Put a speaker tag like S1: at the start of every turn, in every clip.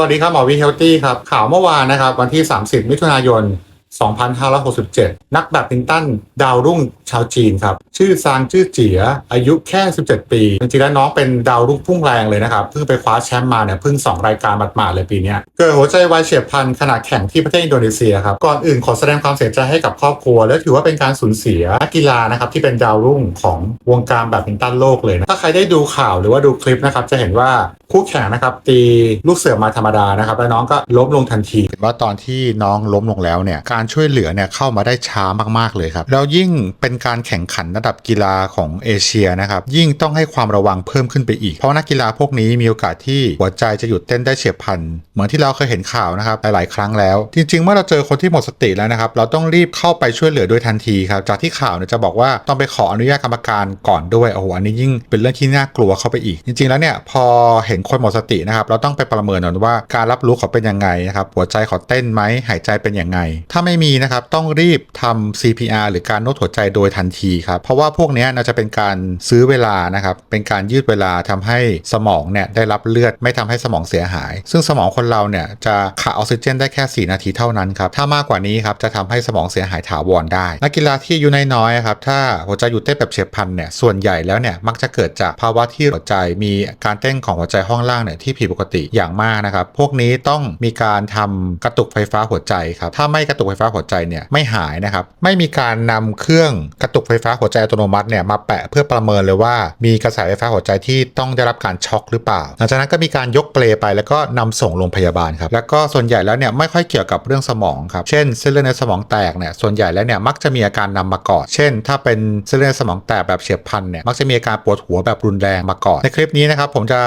S1: วัสดีครับหมอวีเฮลตี้ครับข่าวเมื่อวานนะครับวันที่ 30 มิถุนายน 2567 นักแบดมินตันดาวรุ่งชาวจีนครับ ชื่อซางจื้อเจีย อายุแค่ 17 ปี จริงๆแล้วน้องเป็นดาวรุ่งพุ่งแรงเลยนะครับ เพิ่งไปคว้าแชมป์มาเนี่ยเพิ่ง 2 รายการหมาดๆเลยปีนี้ เกิดหัวใจวายเฉียบพลันขณะแข่งที่ประเทศอินโดนีเซียครับ ก่อนอื่นขอแสดงความเสียใจให้กับครอบครัว และถือว่าเป็นการสูญเสียนักกีฬานะครับที่เป็นดาวรุ่งของวงการแบดมินตันโลกเลยนะถ้าใครได้ดูข่าวหรือว่าดูคลิปนะครับจะเห็นว่าคู่แข่งนะครับตีลูกเสือมาธรรมดานะครับแล้วน้องก็ล้มลงทันทีเห็นว่าตอนที่น้องล้มลงแล้วเนี่ยกการช่วยเหลือเนี่ยเข้ามาได้ช้ามากๆเลยครับแล้วยิ่งเป็นการแข่งขันระดับกีฬาของเอเชียนะครับยิ่งต้องให้ความระวังเพิ่มขึ้นไปอีก เพราะนักกีฬาพวกนี้มีโอกาสที่หัวใจจะหยุดเต้นได้เฉียบพลัน เหมือนที่เราเคยเห็นข่าวนะครับหลายๆครั้งแล้ว จริง ๆ เมื่อเราเจอคนที่หมดสติแล้วนะครับ เราต้องรีบเข้าไปช่วยเหลือโดยทันทีครับจากที่ข่าวเนี่ยจะบอกว่าต้องไปขออนุญาตกรรมการก่อนด้วยโอ้โหอันนี้ยิ่งเป็นเรื่องที่น่ากลัวเข้าไปอีก จริง ๆ แล้วเนี่ยพอเห็นคนหมดสตินะครับเราต้องไปประเมินก่อนว่าการรับรู้เขาเป็นยังไงนะครับหัวใจเขาเต้นไหมหายใจเป็นยังไงถ้าไไม่มีนะครับต้องรีบทำ CPR หรือการนวดหัวใจโดยทันทีครับเพราะว่าพวกนี้น่าจะเป็นการซื้อเวลานะครับเป็นการยืดเวลาทำให้สมองเนี่ยได้รับเลือดไม่ทำให้สมองเสียหาย ซึ่งสมองคนเราเนี่ยจะขาดออกซิเจนได้แค่ 4 นาทีเท่านั้นครับถ้ามากกว่านี้ครับจะทำให้สมองเสียหายถาวรได้ นักกีฬาที่อายุน้อยๆครับถ้าหัวใจหยุดเต้นแบบเฉียบพลันเนี่ยส่วนใหญ่แล้วเนี่ยมักจะเกิดจากภาวะที่หัวใจมีการเต้นของหัวใจห้องล่างเนี่ยที่ผิดปกติอย่างมากนะครับพวกนี้ต้องมีการทำกระตุกไฟฟ้าหัวใจครับถ้าไม่กระตุกไฟฟ้าหัวใจเนี่ยไม่หายนะครับ ไม่มีการนำเครื่องกระตุกไฟฟ้าหัวใจอัตโนมัติเนี่ยมาแปะเพื่อประเมินเลยว่า มีกระแสไฟฟ้าหัวใจที่ต้องได้รับการช็อกหรือเปล่า หลังจากนั้นก็มีการยกเปลไปแล้วก็นำส่งโรงพยาบาลครับ แล้วก็ส่วนใหญ่แล้วเนี่ยไม่ค่อยเกี่ยวกับเรื่องสมองครับ เช่นเส้นเลือดในสมองแตกเนี่ย ส่วนใหญ่แล้วเนี่ยมักจะมีอาการนำมาก่อน เช่น ถ้าเป็นเส้นเลือดในสมองแตกแบบเฉียบพลันเนี่ย มักจะมีอาการปวดหัวแบบรุนแรงมาก่อน ในคลิปนี้นะครับผมจะ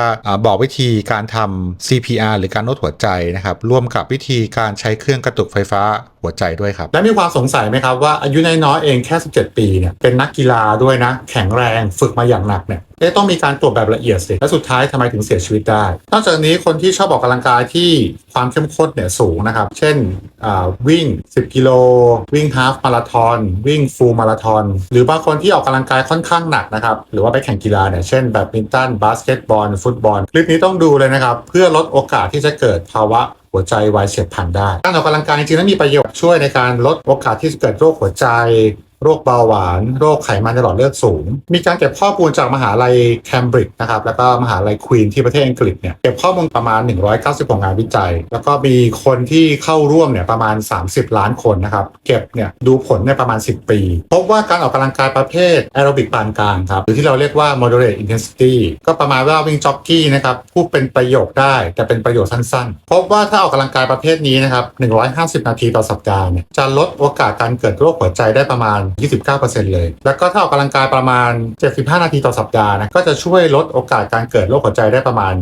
S1: บอกวิธีการทำ CPR หรือการนวดหัวใจนะครับ ร่วมกับวิธีการใช้เครื่องกระตุกไฟฟ้าหัวใจด้วยครับ และมีความสงสัยไหมครับว่าอายุน้อยๆเองแค่ 17 ปีเนี่ยเป็นนักกีฬาด้วยนะ แข็งแรงฝึกมาอย่างหนักเนี่ย เอ๊ต้องมีการตรวจแบบละเอียดสิและสุดท้ายทำไมถึงเสียชีวิตได้ นอกจากนี้คนที่ชอบออกกำลังกายที่ความเข้มข้นเนี่ยสูงนะครับ เช่นวิ่ง 10 กิโล วิ่งฮาฟมาราธอน วิ่งฟูลมาราธอน หรือบางคนที่ออกกำลังกายค่อนข้างหนักนะครับ หรือว่าไปแข่งกีฬาเนี่ยเช่นแบดมินตันบาสเกตบอล ฟุตบอล คลิปนี้ต้องดูเลยนะครับ เพื่อลดโอกาสที่จะเกิดภาวะหัวใจวายเฉียบพลันได้ การออกกำลังกายจริงๆแล้วมีประโยชน์ช่วยในการลดโอกาสที่จะเกิดโรคหัวใจ โรคเบาหวาน โรคไขมันในหลอดเลือดสูง มีการเก็บข้อมูลจากมหาลัยเคมบริดจ์นะครับ แล้วก็มหาลัยควีนที่ประเทศอังกฤษเนี่ย เก็บข้อมูลประมาณ 190กว่างานวิจัย แล้วก็มีคนที่เข้าร่วมเนี่ยประมาณ 30 ล้านคนนะครับ เก็บเนี่ยดูผลในประมาณ 10 ปี พบว่าการออกกำลังกายประเภทแอโรบิกปานกลางครับ หรือที่เราเรียกว่า moderate intensity ก็ประมาณว่าวิ่งจ็อกกี้นะครับ พูดเป็นประโยคได้ แต่เป็นประโยชน์สั้นๆ พบว่าถ้าออกกำลังกายประเภทนี้นะครับ150 นาทีต่อสัปดาห์เนี่ย จะลดโอกาสการเกิดโรคหัวใจได้ประมาณ29%เลย แล้วก็ถ้าออกกำลังกายประมาณ 75 นาทีต่อสัปดาห์นะก็จะช่วยลดโอกาสการเกิดโรคหัวใจได้ประมาณ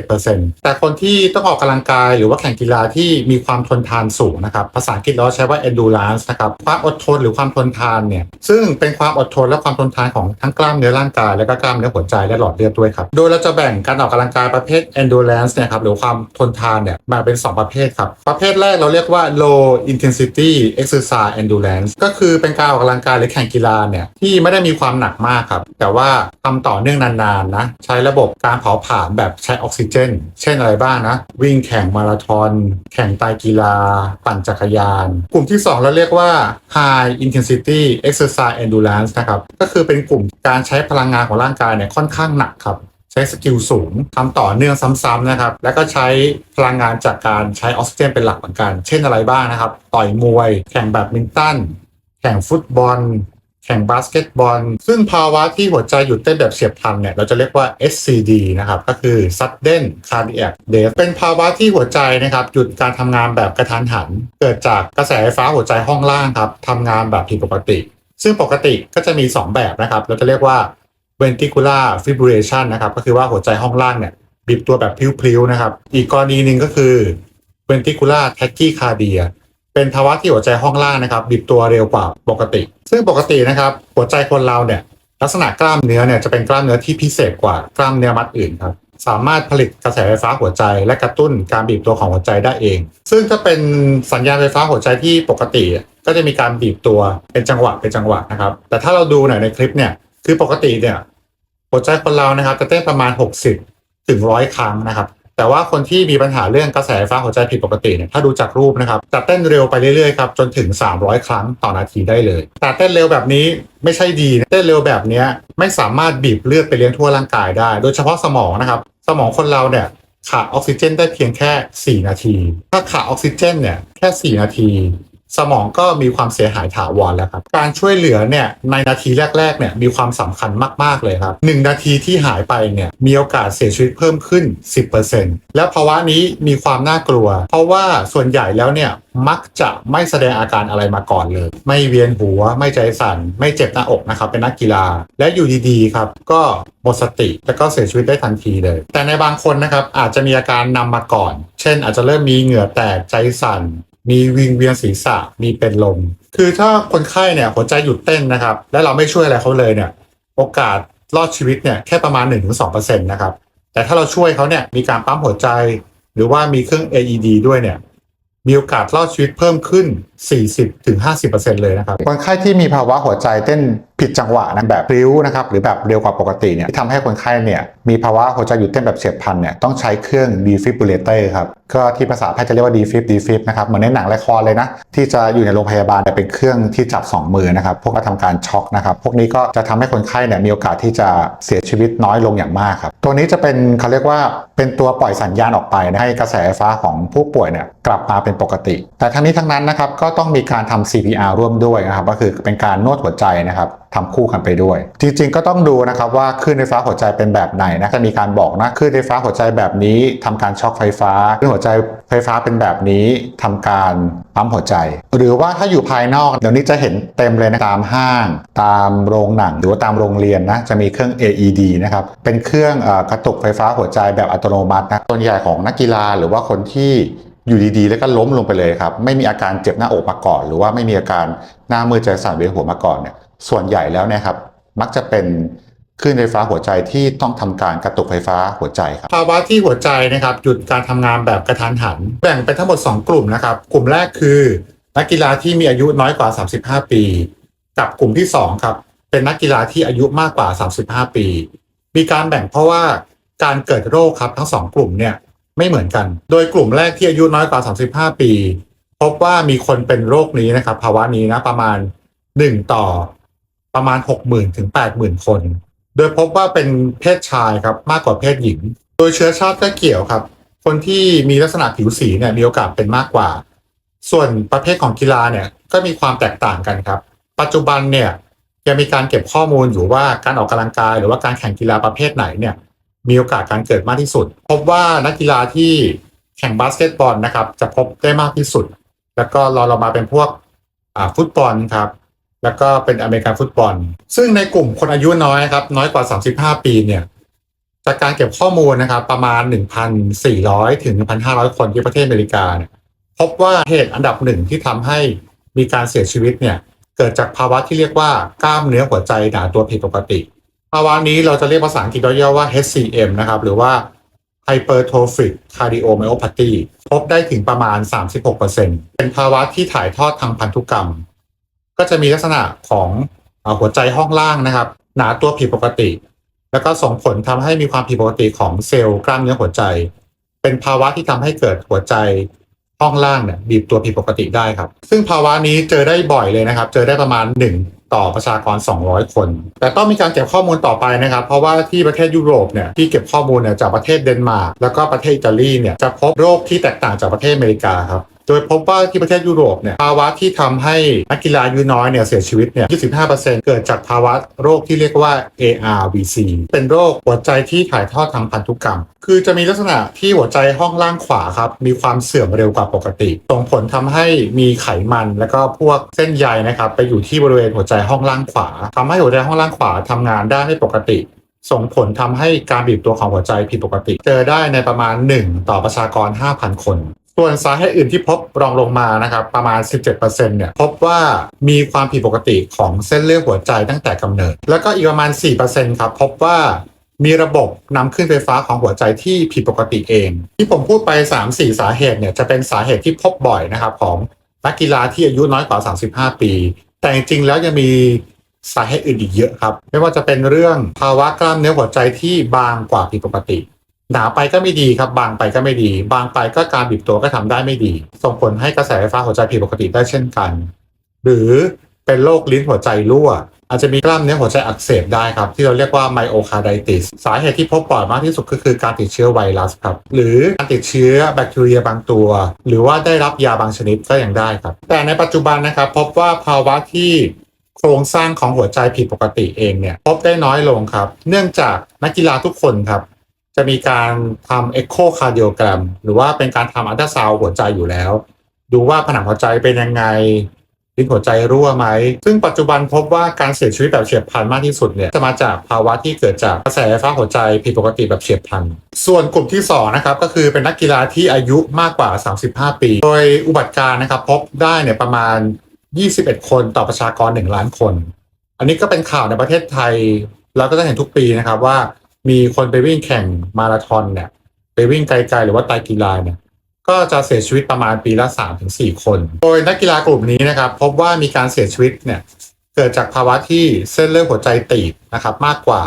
S1: 17%แต่คนที่ต้องออกกำลังกายหรือว่าแข่งกีฬาที่มีความทนทานสูงนะครับภาษาอังกฤษเราใช้ว่า endurance นะครับความอดทนหรือความทนทานเนี่ยซึ่งเป็นความอดทนและความทนทานของทั้งกล้ามเนื้อร่างกายและก็กล้ามเนื้อหัวใจและหลอดเลือดด้วยครับโดยเราจะแบ่งการออกกำลังกายประเภท endurance เนี่ยครับหรือความทนทานเนี่ยมาเป็น 2 ประเภทครับประเภทแรกเราเรียกว่า low intensity exercise endurance ก็คือเป็นการออกกำลังกายหรือแข่งกีฬาเนี่ยที่ไม่ได้มีความหนักมากครับ แต่ว่าทำต่อเนื่องนานๆนะใช้ระบบการเผาผลาญแบบใช้ออกซิเจน เช่นอะไรบ้างนะ วิ่งแข่งมาราธอนแข่งไตรกีฬา ปั่นจักรยาน กลุ่มที่ 2 เราเรียกว่า high intensity exercise endurance นะครับก็คือเป็นกลุ่มการใช้พลังงานของร่างกายเนี่ยค่อนข้างหนักครับใช้สกิลสูงทำต่อเนื่องซ้ำๆนะครับ แล้วก็ใช้พลังงานจากการใช้ออกซิเจนเป็นหลักเหมือนกัน เช่นอะไรบ้างนะครับ ต่อยมวย แข่งแบดมินตัน ข่งฟุตบอล แข่งบาสเกตบอล ซึ่งภาวะที่หัวใจหยุดเต้นแบบเฉียบพลันเนี่ย เราจะเรียกว่า SCD นะครับ ก็คือ sudden cardiac death เป็นภาวะที่หัวใจนะครับหยุดการทำงานแบบกระทันหัน เกิดจากกระแสไฟฟ้าหัวใจห้องล่างครับทำงานแบบผิดปกติ ซึ่งปกติก็จะมี 2 แบบนะครับ เราจะเรียกว่า ventricular fibrillation นะครับ ก็คือว่าหัวใจห้องล่างเนี่ยบีบตัวแบบพลิ้วๆนะครับ อีกกรณีหนึ่งก็คือ ventricular tachycardia เป็นภาวะที่หัวใจห้องล่างนะครับบีบตัวเร็วกว่าปกติ ซึ่งปกตินะครับหัวใจคนเราเนี่ยลักษณะกล้ามเนื้อเนี่ยจะเป็นกล้ามเนื้อที่พิเศษกว่ากล้ามเนื้อมัดอื่นครับสามารถผลิตกระแสไฟฟ้าหัวใจ และกระตุ้นการบีบตัวของหัวใจได้เอง ซึ่งถ้าเป็นสัญญาณไฟฟ้าหัวใจที่ปกติ ก็จะมีการบีบตัวเป็นจังหวะเป็นจังหวะนะครับ แต่ถ้าเราดูหน่อยในคลิปเนี่ยคือปกติเนี่ยหัวใจคนเรานะครับจะเต้นประมาณ 60 ถึงร้อยครั้งนะครับ แต่ว่าคนที่มีปัญหาเรื่องกระแสไฟฟ้าหัวใจผิดปกติเนี่ยถ้าดูจากรูปนะครับจะเต้นเร็วไปเรื่อยๆครับจนถึง 300 ครั้งต่อนาทีได้เลย แต่เต้นเร็วแบบนี้ไม่ใช่ดีเต้นเร็วแบบนี้ไม่สามารถบีบเลือดไปเลี้ยงทั่วร่างกายได้ โดยเฉพาะสมองนะครับสมองคนเราเนี่ยขาดออกซิเจนได้เพียงแค่ 4 นาที ถ้าขาดออกซิเจนเนี่ยแค่ 4 นาที สมองก็มีความเสียหายถาวรแล้วครับ การช่วยเหลือเนี่ยในนาทีแรกๆเนี่ยมีความสำคัญมากๆเลยครับ 1 นาทีที่หายไปเนี่ยมีโอกาสเสียชีวิตเพิ่มขึ้น 10%และภาวะนี้มีความน่ากลัว เพราะว่าส่วนใหญ่แล้วเนี่ยมักจะไม่แสดงอาการอะไรมาก่อนเลย ไม่เวียนหัว ไม่ใจสั่น ไม่เจ็บหน้าอกนะครับ เป็นนักกีฬา และอยู่ดีๆครับ ก็หมดสติ แล้วก็เสียชีวิตได้ทันทีเลย แต่ในบางคนนะครับอาจจะมีอาการนำมาก่อน เช่น อาจจะเริ่มมีเหงื่อแตกใจสั่น มีวิงเวียนศีรษะมีเป็นลม คือถ้าคนไข้เนี่ยหัวใจหยุดเต้นนะครับ และเราไม่ช่วยอะไรเขาเลยเนี่ย โอกาสรอดชีวิตเนี่ยแค่ประมาณ 1-2%นะครับ แต่ถ้าเราช่วยเขาเนี่ยมีการปั๊มหัวใจ หรือว่ามีเครื่อง AED ด้วยเนี่ยมีโอกาสรอดชีวิตเพิ่มขึ้น40-50%เลยนะครับคนไข้ที่มีภาวะหัวใจเต้นผิดจังหวะนะแบบริ้วนะครับหรือแบบเร็วกว่าปกติเนี่ยที่ทำให้คนไข้เนี่ยมีภาวะหัวใจหยุดเต้นแบบเฉียบพลันเนี่ยต้องใช้เครื่อง defibrillator ครับก็ที่ภาษาแพทย์จะเรียกว่า defib defib นะครับเหมือนในหนังละครเลยนะ ที่จะอยู่ในโรงพยาบาลแต่เป็นเครื่องที่จับ 2 มือนะครับพวกก็ทำการช็อกนะครับพวกนี้ก็จะทำให้คนไข้เนี่ยมีโอกาสที่จะเสียชีวิตน้อยลงอย่างมากครับตัวนี้จะเป็นเขาเรียกว่าเป็นตัวปล่อยสัญญาณออกไปนะให้กระแสไฟฟ้าของผู้ป่วยเนี่ยกลับมาเป็นปกติ แต่ทั้งนี้ทั้งนั้นนะครับก็็ต้องมีการทำ CPR ร่วมด้วยนะครับก็คือเป็นการนวดหัวใจนะครับทำคู่กันไปด้วย จริงๆก็ต้องดูนะครับว่าคลื่นไฟฟ้าหัวใจเป็นแบบไหนนะจะมีการบอกนะคลื่นไฟฟ้าหัวใจแบบนี้ทำการช็อคไฟฟ้าคลื่นหัวใจไฟฟ้าเป็นแบบนี้ทำการปั๊มหัวใจ หรือว่าถ้าอยู่ภายนอกเดี๋ยวนี้จะเห็นเต็มเลยนะตามห้าง ตามโรงหนังหรือว่าตามโรงเรียนนะจะมีเครื่อง AED นะครับเป็นเครื่องอกระตุกไฟฟ้าหัวใจแบบอัตโนมัตินะส่วนใหญ่ของนักกีฬาหรือว่าคนที่ อยู่ดีๆ แล้วก็ล้มลงไปเลยครับ ไม่มีอาการเจ็บหน้าอกมาก่อน หรือว่าไม่มีอาการหน้ามือใจสั่นเวียนหัวมาก่อนเนี่ยส่วนใหญ่แล้วนะครับ มักจะเป็นคลื่นไฟฟ้าหัวใจที่ต้องทำการกระตุกไฟฟ้าหัวใจครับภาวะที่หัวใจนะครับหยุดการทำงานแบบกระทันหัน แบ่งเป็นทั้งหมด 2 กลุ่มนะครับ กลุ่มแรกคือนักกีฬาที่มีอายุน้อยกว่า 35 ปี กับกลุ่มที่2ครับเป็นนักกีฬาที่อายุมากกว่า 35 ปี มีการแบ่งเพราะว่าการเกิดโรคครับทั้ง 2 กลุ่มเนี่ย ไม่เหมือนกัน โดยกลุ่มแรกที่อายุน้อยกว่า 35 ปี พบว่ามีคนเป็นโรคนี้นะครับ ภาวะนี้นะประมาณ 1 ต่อประมาณ 60,000ถึง80,000 คน โดยพบว่าเป็นเพศชายครับมากกว่าเพศหญิง โดยเชื้อชาติก็เกี่ยวครับ คนที่มีลักษณะผิวสีเนี่ยมีโอกาสเป็นมากกว่า ส่วนประเภทของกีฬาเนี่ยก็มีความแตกต่างกันครับ ปัจจุบันเนี่ยยังมีการเก็บข้อมูลอยู่ว่าการออกกำลังกายหรือว่าการแข่งกีฬาประเภทไหนเนี่ย มีโอกาสการเกิดมากที่สุด พบว่านักกีฬาที่แข่งบาสเกตบอลนะครับ จะพบได้มากที่สุด แล้วก็รอเรามาเป็นพวกฟุตบอลครับแล้วก็เป็นอเมริกันฟุตบอล ซึ่งในกลุ่มคนอายุน้อยครับ น้อยกว่า 35 ปีเนี่ยจากการเก็บข้อมูลนะครับ ประมาณ 1,400 ถึง 1,500 คนที่ประเทศอเมริกาเนี่ยพบว่าเหตุอันดับหนึ่งที่ทำให้มีการเสียชีวิตเนี่ย เกิดจากภาวะที่เรียกว่ากล้ามเนื้อหัวใจหนาตัวผิดปกติ ภาวะนี้เราจะเรียกภาษาอังกฤษย่อๆว่า HCM นะครับ หรือว่า Hypertrophic Cardiomyopathy พบได้ถึงประมาณ 36%เป็นภาวะที่ถ่ายทอดทางพันธุกรรม ก็จะมีลักษณะของหัวใจห้องล่างนะครับ หนาตัวผิดปกติ แล้วก็ส่งผลทำให้มีความผิดปกติของเซลล์กล้ามเนื้อหัวใจ เป็นภาวะที่ทำให้เกิดหัวใจห้องล่างเนี่ยบีบตัวผิดปกติได้ครับ ซึ่งภาวะนี้เจอได้บ่อยเลยนะครับ เจอได้ประมาณ1 ต่อประชากร 200 คน แต่ต้องมีการเก็บข้อมูลต่อไปนะครับ เพราะว่าที่ประเทศยุโรปเนี่ยที่เก็บข้อมูลเนี่ยจากประเทศเดนมาร์กแล้วก็ประเทศอิตาลีเนี่ยจะพบโรคที่แตกต่างจากประเทศอเมริกาครับ โดยพบว่าที่ประเทศยุโรปเนี่ยภาวะที่ทำให้นักกีฬาอายุน้อยเนี่ยเสียชีวิตเนี่ย25%เกิดจากภาวะโรคที่เรียกว่า ARVC เป็นโรคหัวใจที่ถ่ายทอดทางพันธุกรรม คือจะมีลักษณะที่หัวใจห้องล่างขวาครับ มีความเสื่อมเร็วกว่าปกติ ส่งผลทำให้มีไขมันแล้วก็พวกเส้นใยนะครับ ไปอยู่ที่บริเวณหัวใจห้องล่างขวาทำให้หัวใจห้องล่างขวาทำงานได้ไม่ปกติส่งผลทำให้การบีบตัวของหัวใจผิดปกติ เจอได้ในประมาณ 1 ต่อประชากร 5,000 คน ส่วนสาเหตุอื่นที่พบรองลงมานะครับประมาณ 17%เนี่ยพบว่ามีความผิดปกติของเส้นเลือดหัวใจตั้งแต่กำเนิด แล้วก็อีกประมาณ 4%ครับพบว่ามีระบบนำขึ้นไฟฟ้าของหัวใจที่ผิดปกติเอง ที่ผมพูดไป 3-4 สาเหตุเนี่ยจะเป็นสาเหตุที่พบบ่อยนะครับของนักกีฬาที่อายุน้อยกว่า 35 ปี แต่จริงๆแล้วยังมีสาเหตุอื่นอีกเยอะครับ ไม่ว่าจะเป็นเรื่องภาวะกล้ามเนื้อหัวใจที่บางกว่าผิดปกติ หนาไปก็ไม่ดีครับ บางไปก็ไม่ดี บางไปก็การบีบตัวก็ทำได้ไม่ดี ส่งผลให้กระแสไฟฟ้าหัวใจผิดปกติได้เช่นกัน หรือเป็นโรคลิ้นหัวใจรั่ว อาจจะมีกล้ามเนื้อหัวใจอักเสบได้ครับ ที่เราเรียกว่าไมโอคาร์ไดติสสาเหตุที่พบบ่อยมากที่สุดก็คือการติดเชื้อไวรัสครับ หรือการติดเชื้อแบคทีเรียบางตัว หรือว่าได้รับยาบางชนิดก็ยังได้ครับ แต่ในปัจจุบันนะครับพบว่าภาวะที่โครงสร้างของหัวใจผิดปกติเองเนี่ยพบได้น้อยลงครับ เนื่องจากนักกีฬาทุกคนครับ จะมีการทำเอ็กโคคาร์ดิโอแกรมหรือว่าเป็นการทำอัลตราซาวด์หัวใจอยู่แล้ว ดูว่าผนังหัวใจเป็นยังไงลิ้นหัวใจรั่วไหม ซึ่งปัจจุบันพบว่าการเสียชีวิตแบบเฉียบพลันมากที่สุดเนี่ยจะมาจากภาวะที่เกิดจากกระแสไฟฟ้าหัวใจผิดปกติแบบเฉียบพลัน ส่วนกลุ่มที่2นะครับก็คือเป็นนักกีฬาที่อายุมากกว่า 35 ปี โดยอุบัติการณ์นะครับพบได้เนี่ยประมาณ 21 คนต่อประชากร 1 ล้านคน อันนี้ก็เป็นข่าวในประเทศไทย เราก็จะเห็นทุกปีนะครับว่า มีคนไปวิ่งแข่งมาราธอนเนี่ย ไปวิ่งไกลๆหรือว่าไตรกีฬาเนี่ย ก็จะเสียชีวิตประมาณปีละ3-4คน โดยนักกีฬากลุ่มนี้นะครับ พบว่ามีการเสียชีวิตเนี่ยเกิดจากภาวะที่เส้นเลือดหัวใจตีบนะครับ มากกว่า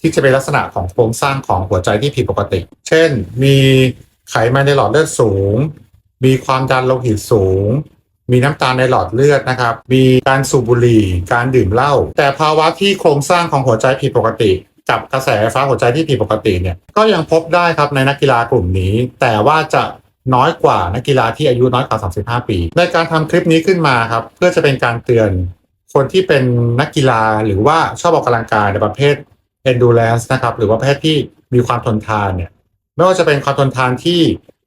S1: ที่จะเป็นลักษณะของโครงสร้างของหัวใจที่ผิดปกติ เช่น มีไขมันในหลอดเลือดสูง มีความดันโลหิตสูง มีน้ำตาลในหลอดเลือดนะครับ มีการสูบบุหรี่ การดื่มเหล้า แต่ภาวะที่โครงสร้างของหัวใจผิดปกติ กับกระแสไฟฟ้าหัวใจที่ผิดปกติเนี่ยก็ยังพบได้ครับในนักกีฬากลุ่มนี้ แต่ว่าจะน้อยกว่านักกีฬาที่อายุน้อยกว่า 35 ปี ในการทำคลิปนี้ขึ้นมาครับ เพื่อจะเป็นการเตือนคนที่เป็นนักกีฬาหรือว่าชอบออกกำลังกายในประเภท endurance นะครับหรือว่าประเภทที่มีความทนทานเนี่ยไม่ว่าจะเป็นความทนทานที่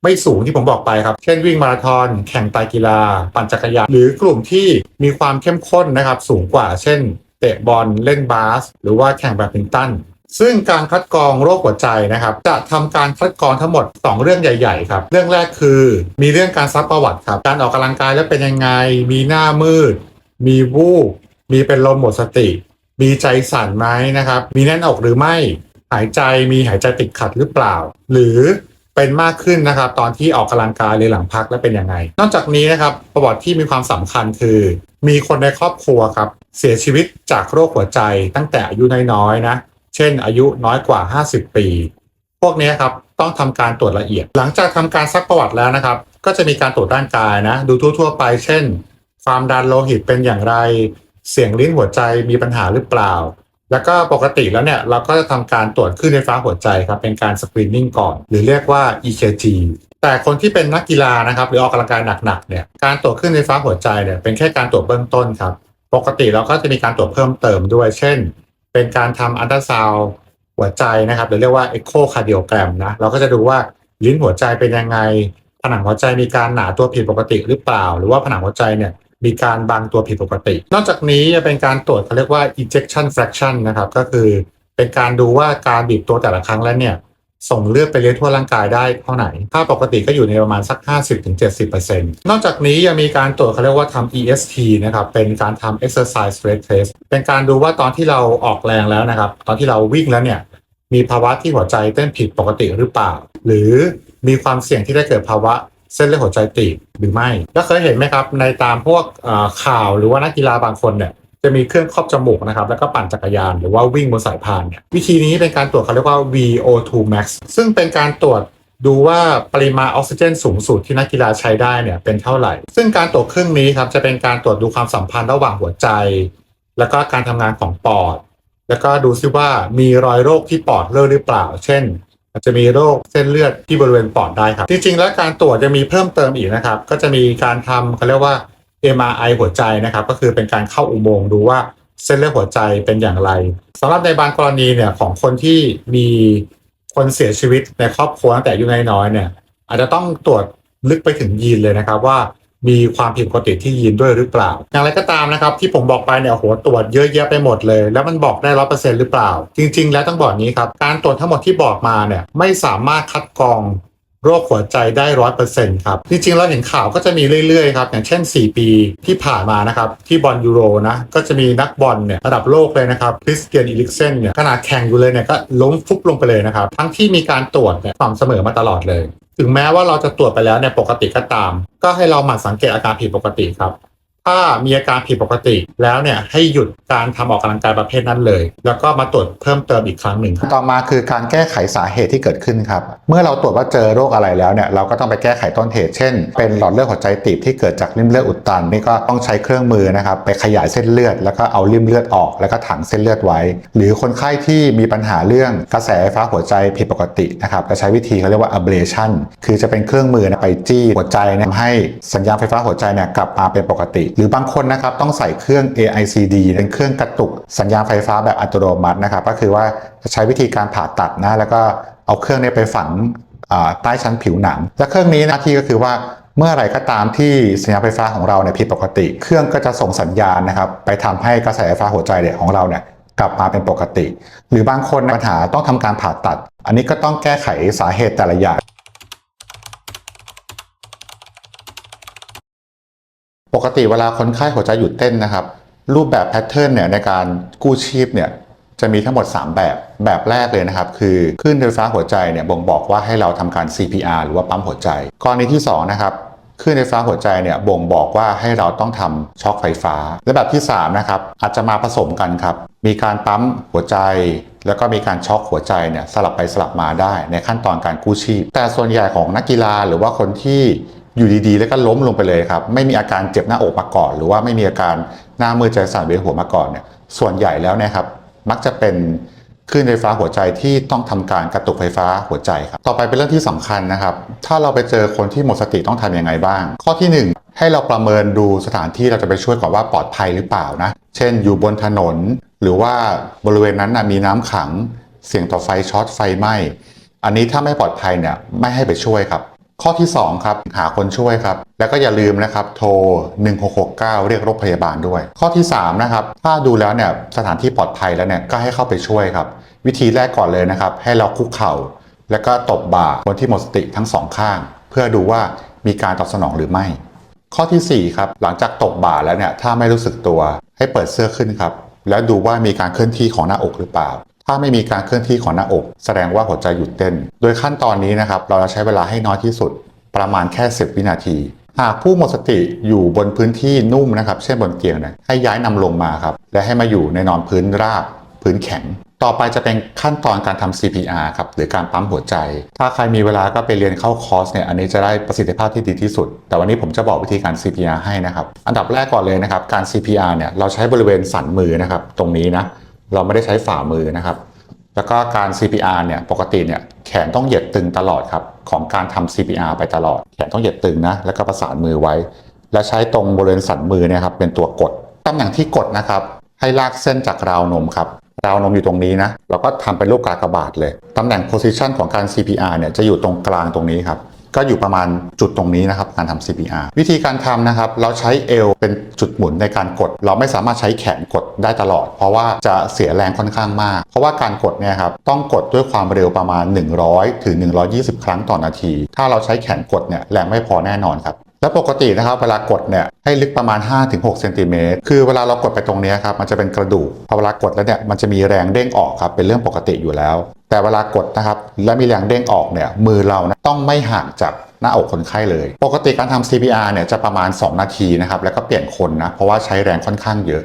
S1: ไม่สูงที่ผมบอกไปครับ เช่นวิ่งมาราธอน แข่งไตกีฬา ปั่นจักรยาน หรือกลุ่มที่มีความเข้มข้นนะครับสูงกว่า เช่น ตะบอลเล่นบาส หรือว่าแข่งแบดมินตันซึ่งการคัดกรองโรคหัวใจนะครับ จะทำการคัดกรองทั้งหมด 2 เรื่องใหญ่ ๆ ครับ เรื่องแรกคือ มีเรื่องการซักประวัติครับ การออกกำลังกายแล้วเป็นยังไง มีหน้ามืด มีวูบมีเป็นลมหมดสติ มีใจสั่นไหมนะครับ มีแน่นอกหรือไม่ หายใจมีหายใจติดขัดหรือเปล่า หรือ เป็นมากขึ้นนะครับ ตอนที่ออกกำลังกายหรือหลังพักแล้วเป็นยังไง นอกจากนี้นะครับ ประวัติที่มีความสำคัญคือ มีคนในครอบครัวครับ เสียชีวิตจากโรคหัวใจตั้งแต่อายุน้อยๆนะ เช่น อายุน้อยกว่า 50 ปี พวกนี้ครับต้องทำการตรวจละเอียด หลังจากทำการซักประวัติแล้วนะครับ ก็จะมีการตรวจร่างกายนะ ดูทั่วๆไป เช่น ความดันโลหิตเป็นอย่างไร เสียงลิ้นหัวใจมีปัญหาหรือเปล่า แล้วก็ปกติแล้วเนี่ยเราก็จะทำการตรวจคลื่นไฟฟ้าหัวใจครับเป็นการสกรีนนิ่งก่อน หรือเรียกว่า EKG แต่คนที่เป็นนักกีฬานะครับหรือออกกำลังกายหนักๆเนี่ยการตรวจคลื่นไฟฟ้าหัวใจเนี่ยเป็นแค่การตรวจเบื้องต้นครับ ปกติเราก็จะมีการตรวจเพิ่มเติมด้วย เช่น เป็นการทำอัลตราซาวหัวใจนะครับหรือเรียกว่า echo cardiogram นะเราก็จะดูว่าลิ้นหัวใจเป็นยังไง ผนังหัวใจมีการหนาตัวผิดปกติหรือเปล่า หรือว่าผนังหัวใจเนี่ย มีการบางตัวผิดปกติ นอกจากนี้จะเป็นการตรวจเขาเรียกว่า ejection fraction นะครับ ก็คือเป็นการดูว่าการบีบตัวแต่ละครั้งแล้วเนี่ย ส่งเลือดไปเลี้ยงทั่วร่างกายได้เท่าไหร่ถ้าปกติก็อยู่ในประมาณสัก 50-70%นอกจากนี้ยังมีการตรวจเขาเรียกว่าทำ EST นะครับ เป็นการทำ exercise stress test เป็นการดูว่าตอนที่เราออกแรงแล้วนะครับ ตอนที่เราวิ่งแล้วเนี่ย มีภาวะที่หัวใจเต้นผิดปกติหรือเปล่า หรือมีความเสี่ยงที่ได้เกิดภาวะ เส้นเลือดหัวใจตีบหรือไม่แล้วเคยเห็นไหมครับในตามพวกข่าวหรือว่านักกีฬาบางคนเนี่ยจะมีเครื่องครอบจมูกนะครับ แล้วก็ปั่นจักรยานหรือว่าวิ่งบนสายพานเนี่ยวิธีนี้เป็นการตรวจเขาเรียกว่า VO2 max ซึ่งเป็นการตรวจดูว่าปริมาณออกซิเจนสูงสุดที่นักกีฬาใช้ได้เนี่ยเป็นเท่าไหร่ ซึ่งการตรวจเครื่องนี้ครับจะเป็นการตรวจดูความสัมพันธ์ระหว่างหัวใจ แล้วก็การทำงานของปอด แล้วก็ดูซิว่ามีรอยโรคที่ปอดเลือดหรือเปล่า เช่น อาจจะมีโรคเส้นเลือดที่บริเวณปอดได้ครับ จริงๆ แล้วการตรวจจะมีเพิ่มเติมอีกนะครับ ก็จะมีการทำเขาเรียกว่า MRI หัวใจนะครับ ก็คือเป็นการเข้าอุโมงค์ดูว่าเส้นเลือดหัวใจเป็นอย่างไรสำหรับในบางกรณีเนี่ยของคนที่มีคนเสียชีวิตในครอบครัวตั้งแต่อายุน้อยๆเนี่ย อาจจะต้องตรวจลึกไปถึงยีนเลยนะครับว่า มีความผิดปกติที่ยีนด้วยหรือเปล่า อย่างไรก็ตามนะครับ ที่ผมบอกไปเนี่ยโหตรวจเยอะแยะไปหมดเลย แล้วมันบอกได้ร้อเปอร์เซ็นต์หรือเปล่า จริง ๆ แล้วต้องบอกนี้ครับ การตรวจทั้งหมดที่บอกมาเนี่ยไม่สามารถคัดกรอง โรคหัวใจได้ร้อยเปอร์เซ็นต์ครับ จริงๆเราเห็นข่าวก็จะมีเรื่อยๆครับ อย่างเช่น 4 ปีที่ผ่านมานะครับ ที่บอลยูโรนะก็จะมีนักบอลเนี่ยระดับโลกเลยนะครับคริสเตียนอีลิกเซนเนี่ยขนาดแข่งอยู่เลยเนี่ยก็ล้มฟุบลงไปเลยนะครับ ทั้งที่มีการตรวจเนี่ยสม่ำเสมอมาตลอดเลย ถึงแม้ว่าเราจะตรวจไปแล้วเนี่ยปกติก็ตาม ก็ให้เราหมั่นสังเกตอาการผิดปกติครับ
S2: ถ้ามีอาการผิดปกติแล้วเนี่ยให้หยุดการทำออกกำลังกายประเภทนั้นเลย แล้วก็มาตรวจเพิ่มเติมอีกครั้งหนึ่งครับ
S1: ต่อมาคือการแก้ไขสาเหตุที่เกิดขึ้นครับ เมื่อเราตรวจว่าเจอโรคอะไรแล้วเนี่ยเราก็ต้องไปแก้ไขต้นเหตุ เช่น เป็นหลอดเลือดหัวใจตีบที่เกิดจากริ่มเลือดอุดตันนี่ก็ต้องใช้เครื่องมือนะครับไปขยายเส้นเลือด แล้วก็เอาริ่มเลือดออก แล้วก็ถังเส้นเลือดไว้ หรือคนไข้ที่มีปัญหาเรื่องกระแสไฟฟ้าหัวใจผิดปกตินะครับจะใช้วิธีเขาเรียกว่า ablation คือจะเป็นเครื่องมือนะไปจี้หัวใจนยทำให้สัญญาณไฟฟ้าหัวใจเนี่ยกลับมาเป็นปกติหรือบางคนนะครับต้องใส่เครื่อง AICD เป็นเครื่องกระตุกสัญญาณไฟฟ้าแบบอัตโนมัตินะครับ ก็คือว่าจะใช้วิธีการผ่าตัดนะแล้วก็เอาเครื่องนี้ไปฝังใต้ชั้นผิวหนัง และเครื่องนี้หน้าที่ก็คือว่าเมื่อไรก็ตามที่สัญญาณไฟฟ้าของเราเนี่ยผิดปกติ เครื่องก็จะส่งสัญญาณนะครับ ไปทำให้กระแสไฟฟ้าหัวใจเนี่ยของเราเนี่ยกลับมาเป็นปกติ หรือบางคนปัญหาต้องทำการผ่าตัด อันนี้ก็ต้องแก้ไขสาเหตุแต่ละอย่าง ปกติเวลาคนไข้หัวใจหยุดเต้นนะครับ รูปแบบแพทเทิร์นเนี่ยในการกู้ชีพเนี่ยจะมีทั้งหมด 3 แบบแบบแรกเลยนะครับ คือคลื่นไฟฟ้าหัวใจเนี่ยบ่งบอกว่าให้เราทำการ CPR หรือว่าปั๊มหัวใจ กรณีที่ 2 นะครับคลื่นไฟฟ้าหัวใจเนี่ยบ่งบอกว่าให้เราต้องทำช็อคไฟฟ้า และแบบที่ 3 นะครับ อาจจะมาผสมกันครับ มีการปั๊มหัวใจ แล้วก็มีการช็อคหัวใจเนี่ยสลับไปสลับมาได้ในขั้นตอนการกู้ชีพ แต่ส่วนใหญ่ของนักกีฬาหรือว่าคนที่ อยู่ดีๆ แล้วก็ล้มลงไปเลยครับ ไม่มีอาการเจ็บหน้าอกมาก่อน หรือว่าไม่มีอาการหน้ามือใจสั่นเวียนหัวมาก่อนเนี่ยส่วนใหญ่แล้วนะครับ มักจะเป็นคลื่นไฟฟ้าหัวใจที่ต้องทำการกระตุกไฟฟ้าหัวใจครับต่อไปเป็นเรื่องที่สำคัญนะครับ ถ้าเราไปเจอคนที่หมดสติต้องทำยังไงบ้าง ข้อที่หนึ่งให้เราประเมินดูสถานที่เราจะไปช่วยก่อนว่าปลอดภัยหรือเปล่านะ เช่น อยู่บนถนน หรือว่าบริเวณนั้นนะมีน้ำขัง เสี่ยงต่อไฟช็อตไฟไหม้อันนี้ถ้าไม่ปลอดภัยเนี่ยไม่ให้ไปช่วยครับ ข้อที่ 2 ครับ หาคนช่วยครับ แล้วก็อย่าลืมนะครับ โทร 1669 เรียกรถพยาบาลด้วย ข้อที่ 3 นะครับ ถ้าดูแล้วเนี่ยสถานที่ปลอดภัยแล้วเนี่ยก็ให้เข้าไปช่วยครับ วิธีแรกก่อนเลยนะครับ ให้เราคุกเข่า แล้วก็ตบบ่าคนที่หมดสติทั้งสองข้าง เพื่อดูว่ามีการตอบสนองหรือไม่ ข้อทีสี่4 ครับ หลังจากตบบ่าแล้วเนี่ยถ้าไม่รู้สึกตัว ให้เปิดเสื้อขึ้นครับแล้วดูว่ามีการเคลื่อนที่ของหน้าอกหรือเปล่า ถ้าไม่มีการเคลื่อนที่ของหน้าอก แสดงว่าหัวใจหยุดเต้น โดยขั้นตอนนี้นะครับเราจะใช้เวลาให้น้อยที่สุด ประมาณแค่ 10 วินาทีหากผู้หมดสติอยู่บนพื้นที่นุ่มนะครับ เช่นบนเตียงนะให้ย้ายนำลงมาครับ และให้มาอยู่ในนอนพื้นราบ พื้นแข็ง ต่อไปจะเป็นขั้นตอนการทำ CPR ครับหรือการปั๊มหัวใจ ถ้าใครมีเวลาก็ไปเรียนเข้าคอร์สเนี่ยอันนี้จะได้ประสิทธิภาพที่ดีที่สุด แต่วันนี้ผมจะบอกวิธีการ CPR ให้นะครับ อันดับแรกก่อนเลยนะครับการ CPR เนี่ยเราใช้บริเวณสันมือนะครับตรงนี้นะ เราไม่ได้ใช้ฝ่ามือนะครับ แล้วก็การ CPR เนี่ยปกติเนี่ยแขนต้องเหยียดตึงตลอดครับของการทำ CPR ไปตลอด แขนต้องเหยียดตึงนะแล้วก็ประสานมือไว้ และใช้ตรงบริเวณสันมือเนี่ยครับเป็นตัวกดตำแหน่งที่กดนะครับ ให้ลากเส้นจากราวนมครับราวนมอยู่ตรงนี้นะเราก็ทำเป็นรูปกากบาทเลยตำแหน่ง position ของการ CPR เนี่ยจะอยู่ตรงกลางตรงนี้ครับ ก็อยู่ประมาณจุดตรงนี้นะครับการทำ CPR วิธีการทำนะครับเราใช้เอวเป็นจุดหมุนในการกด เราไม่สามารถใช้แขนกดได้ตลอด เพราะว่าจะเสียแรงค่อนข้างมาก เพราะว่าการกดเนี่ยครับต้องกดด้วยความเร็วประมาณ 100 ถึง 120 ครั้งต่อนาที ถ้าเราใช้แขนกดเนี่ยแรงไม่พอแน่นอนครับและปกตินะครับเวลากดเนี่ยให้ลึกประมาณ 5-6เซนติเมตรคือเวลาเรากดไปตรงนี้ครับมันจะเป็นกระดูกพอเวลากดแล้วเนี่ยมันจะมีแรงเด้งออกครับเป็นเรื่องปกติอยู่แล้ว แต่เวลากดนะครับ และมีแรงเด้งออกเนี่ยมือเรานะต้องไม่ห่างจากหน้าอกคนไข้เลย ปกติการทำ CPR เนี่ยจะประมาณ 2 นาทีนะครับแล้วก็เปลี่ยนคนนะเพราะว่าใช้แรงค่อนข้างเยอะ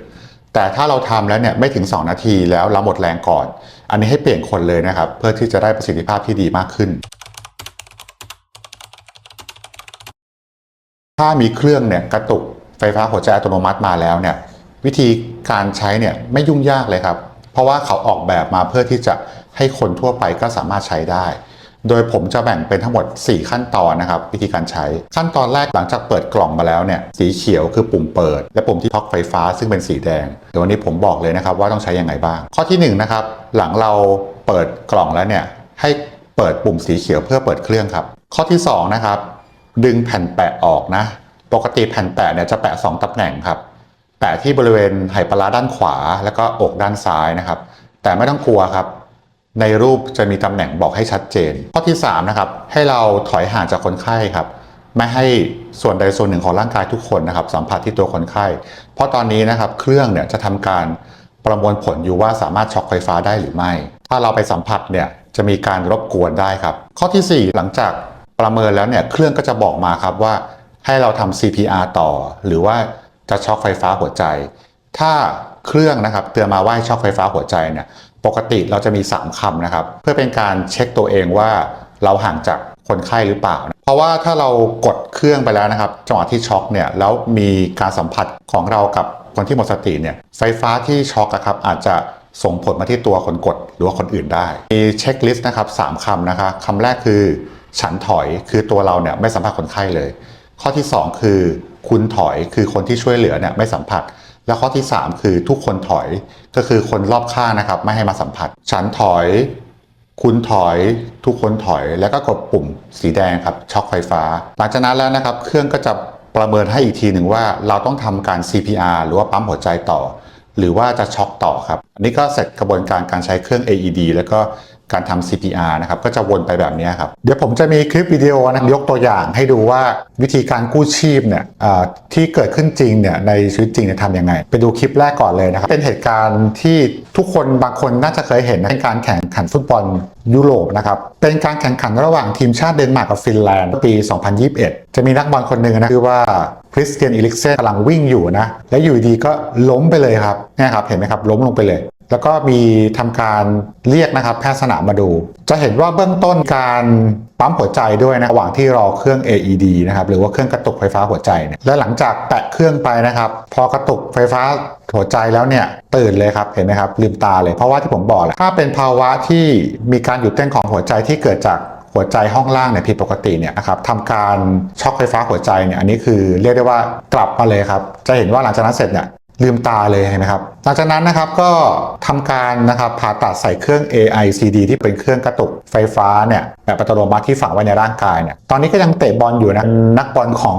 S1: แต่ถ้าเราทำแล้วเนี่ยไม่ถึง 2 นาทีแล้วเราหมดแรงก่อน อันนี้ให้เปลี่ยนคนเลยนะครับ เพื่อที่จะได้ประสิทธิภาพที่ดีมากขึ้น ถ้ามีเครื่องเนี่ยกระตุกไฟฟ้าหัวใจอัตโนมัติมาแล้วเนี่ยวิธีการใช้เนี่ยไม่ยุ่งยากเลยครับ เพราะว่าเขาออกแบบมาเพื่อที่จะ ให้คนทั่วไปก็สามารถใช้ได้ โดยผมจะแบ่งเป็นทั้งหมด 4 ขั้นตอนนะครับ วิธีการใช้ขั้นตอนแรกหลังจากเปิดกล่องมาแล้วเนี่ยสีเขียวคือปุ่มเปิด และปุ่มที่ท็อกไฟฟ้า ซึ่งเป็นสีแดงเดี๋ยววันนี้ผมบอกเลยนะครับว่าต้องใช้ยังไงบ้าง ข้อที่1นะครับหลังเราเปิดกล่องแล้วเนี่ยให้เปิดปุ่มสีเขียวเพื่อเปิดเครื่องครับ ข้อที่สองนะครับดึงแผ่นแปะออกนะปกติแผ่นแปะเนี่ยจะแปะ 2ตำแหน่งครับแปะที่บริเวณไหปลาร้าด้านขวา แล้วก็อกด้านซ้ายนะครับ แต่ไม่ต้องกลัวครับ ในรูปจะมีตำแหน่งบอกให้ชัดเจน ข้อที่3นะครับให้เราถอยห่างจากคนไข้ครับไม่ให้ส่วนใดส่วนหนึ่งของร่างกายทุกคนนะครับสัมผัสที่ตัวคนไข้ เพราะตอนนี้นะครับเครื่องเนี่ยจะทำการประมวลผลอยู่ว่าสามารถช็อคไฟฟ้าได้หรือไม่ ถ้าเราไปสัมผัสเนี่ยจะมีการรบกวนได้ครับ ข้อทีสี่4 หลังจากประเมินแล้วเนี่ยเครื่องก็จะบอกมาครับว่าให้เราทำ CPR ต่อ หรือว่าจะช็อกไฟฟ้าหัวใจ ถ้าเครื่องนะครับเตือนมาว่าให้ช็อกไฟฟ้าหัวใจเนี่ย ปกติเราจะมี 3คำนะครับ เพื่อเป็นการเช็คตัวเองว่าเราห่างจากคนไข้หรือเปล่า เพราะว่าถ้าเรากดเครื่องไปแล้วนะครับจังหวะที่ช็อกเนี่ยแล้วมีการสัมผัสของเรากับคนที่หมดสติเนี่ยไฟฟ้าที่ช็อกอะครับอาจจะส่งผลมาที่ตัวคนกดหรือว่าคนอื่นได้ มีเช็คลิสต์นะครับสามคำนะคะคำแรกคือ ฉันถอยคือตัวเราเนี่ยไม่สัมผัสคนไข้เลย ข้อที่ 2 คือ คุณถอยคือคนที่ช่วยเหลือเนี่ยไม่สัมผัส และข้อที่ 3 คือทุกคนถอยก็คือคนรอบข้างนะครับ ไม่ให้มาสัมผัส ฉันถอย คุณถอย ทุกคนถอยแล้วก็กดปุ่มสีแดงครับช็อคไฟฟ้า หลังจากนั้นแล้วนะครับ เครื่องก็จะประเมินให้อีกทีหนึ่งว่าเราต้องทำการ CPR หรือว่าปั๊มหัวใจต่อ หรือว่าจะช็อกต่อครับ อันนี้ก็เสร็จกระบวนการการใช้เครื่อง AED แล้วก็ การทำ CPR นะครับก็จะวนไปแบบนี้ครับ เดี๋ยวผมจะมีคลิปวิดีโอนะยกตัวอย่างให้ดูว่าวิธีการกู้ชีพเนี่ยที่เกิดขึ้นจริงเนี่ยในชีวิตจริงเนี่ยทำยังไง ไปดูคลิปแรกก่อนเลยนะครับ เป็นเหตุการณ์ที่ทุกคนบางคนน่าจะเคยเห็นนะเป็นการแข่งขันฟุตบอลยุโรปนะครับ เป็นการแข่งขันระหว่างทีมชาติเดนมาร์กกับฟินแลนด์ปี 2021 จะมีนักบอลคนหนึ่งนะคือว่าคริสเตียนอิลิกเซนกำลังวิ่งอยู่นะและอยู่ดีๆก็ล้มไปเลยครับนี่ครับเห็นไหมครับล้มลงไปเลย แล้วก็มีทำการเรียกนะครับแพทย์สนามมาดู จะเห็นว่าเบื้องต้นการปั๊มหัวใจด้วยนะระหว่างที่รอเครื่อง AED นะครับหรือว่าเครื่องกระตุกไฟฟ้าหัวใจเนี่ยและหลังจากแตะเครื่องไปนะครับ พอกระตุกไฟฟ้าหัวใจแล้วเนี่ยตื่นเลยครับเห็นไหมครับลืมตาเลยเพราะว่าที่ผมบอกแหละถ้าเป็นภาวะที่มีการหยุดเต้นของหัวใจที่เกิดจากหัวใจห้องล่างเนี่ยผิดปกติเนี่ยนะครับทำการช็อคไฟฟ้าหัวใจเนี่ยอันนี้คือเรียกได้ว่ากลับมาเลยครับจะเห็นว่าหลังจากนั้นเสร็จเนี่ย ลืมตาเลยเห็นไหมครับ หลังจากนั้นนะครับก็ทำการนะครับผ่าตัดใส่เครื่อง AICD ที่เป็นเครื่องกระตุกไฟฟ้าเนี่ยแบบอัตโนมัติที่ฝังไว้ในร่างกายเนี่ย ตอนนี้ก็ยังเตะบอลอยู่นะ นักบอลของ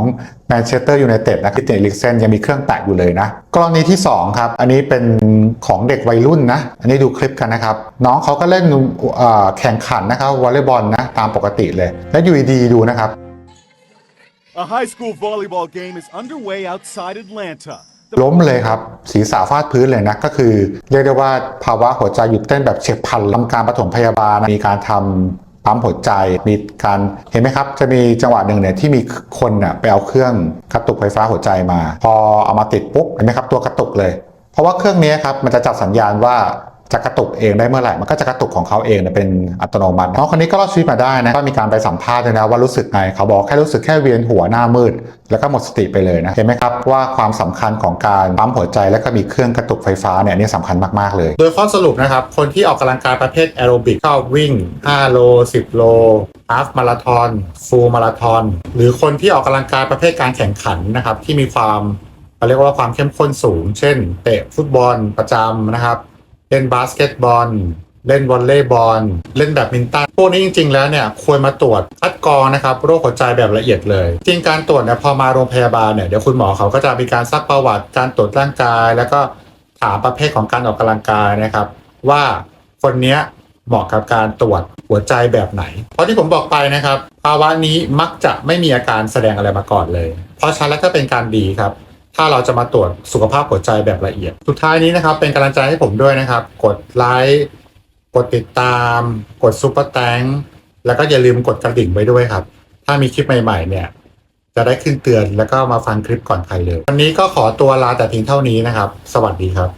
S1: แมนเชสเตอร์ยูไนเต็ดนะคริสเตียนลิกเซนยังมีเครื่องแตะอยู่เลยนะ กรณีที่ 2 ครับ อันนี้เป็นของเด็กวัยรุ่นนะ อันนี้ดูคลิปกันนะครับ น้องเขาก็เล่นแข่งขันนะครับวอลเลย์บอลนะตามปกติเลย และอยู่ดีดูนะครับ
S3: A high school volleyball game is underway outside Atlanta.
S1: ล้มเลยครับ ศีรษะฟาดพื้นเลยนะ ก็คือ เรียกได้ว่าภาวะหัวใจหยุดเต้นแบบเฉียบพลันทำการปฐมพยาบาลมีการทำปั๊มหัวใจมีการเห็นไหมครับ จะมีจังหวะหนึ่งเนี่ยที่มีคนเนี่ยไปเอาเครื่องกระตุกไฟฟ้าหัวใจมา พอเอามาติดปุ๊บเห็นไหมครับตัวกระตุกเลย เพราะว่าเครื่องนี้ครับมันจะจับสัญญาณว่า จะกระตุกเองได้เมื่อไหร่ มันก็จะกระตุกของเขาเองเนี่ยเป็นอัตโนมัติน้องคนนี้ก็รอดชีวิตมาได้นะก็มีการไปสัมภาษณ์เลยนะว่ารู้สึกไงเขาบอกแค่รู้สึกแค่เวียนหัวหน้ามืด แล้วก็หมดสติไปเลยนะเห็นไหมครับว่าความสำคัญของการปั๊มหัวใจแล้วก็มีเครื่องกระตุกไฟฟ้าเนี่ยนี่สำคัญมากๆเลย
S4: โดยข้อสรุปนะครับคนที่ออกกำลังกายประเภทแอโรบิกชอบวิ่ง 5 โล 10 โลฮาฟมาราทอนฟูลมาราทอนหรือคนที่ออกกำลังกายประเภทการแข่งขันนะครับที่มีความเราเรียกว่าความเข้มข้นสูง เช่น เตะฟุตบอลประจำนะครับ เล่นบาสเกตบอล เล่นวอลเลย์บอล เล่นแบดมินตัน พวกนี้จริง ๆ แล้วเนี่ยควรมาตรวจคัดกรองนะครับโรคหัวใจแบบละเอียดเลย จริงการตรวจเนี่ยพอมาโรงพยาบาลเนี่ยเดี๋ยวคุณหมอเขาก็จะมีการซักประวัติการตรวจร่างกาย แล้วก็ถามประเภทของการออกกำลังกายนะครับ ว่าคนเนี้ยเหมาะกับการตรวจหัวใจแบบไหน เพราะที่ผมบอกไปนะครับ ภาวะนี้มักจะไม่มีอาการแสดงอะไรมาก่อนเลย เพราะฉะนั้นแล้วก็เป็นการดีครับ ถ้าเราจะมาตรวจสุขภาพหัวใจแบบละเอียด สุดท้ายนี้นะครับ เป็นกำลังใจให้ผมด้วยนะครับ กดไลค์กดติดตาม กดซุปเปอร์แตงแล้วก็อย่าลืมกดกระดิ่งไว้ด้วยครับ ถ้ามีคลิปใหม่ ๆ เนี่ย จะได้ขึ้นเตือนแล้วก็มาฟังคลิปก่อนใครเลย วันนี้ก็ขอตัวลาแต่เพียงเท่านี้นะครับ สวัสดีครับ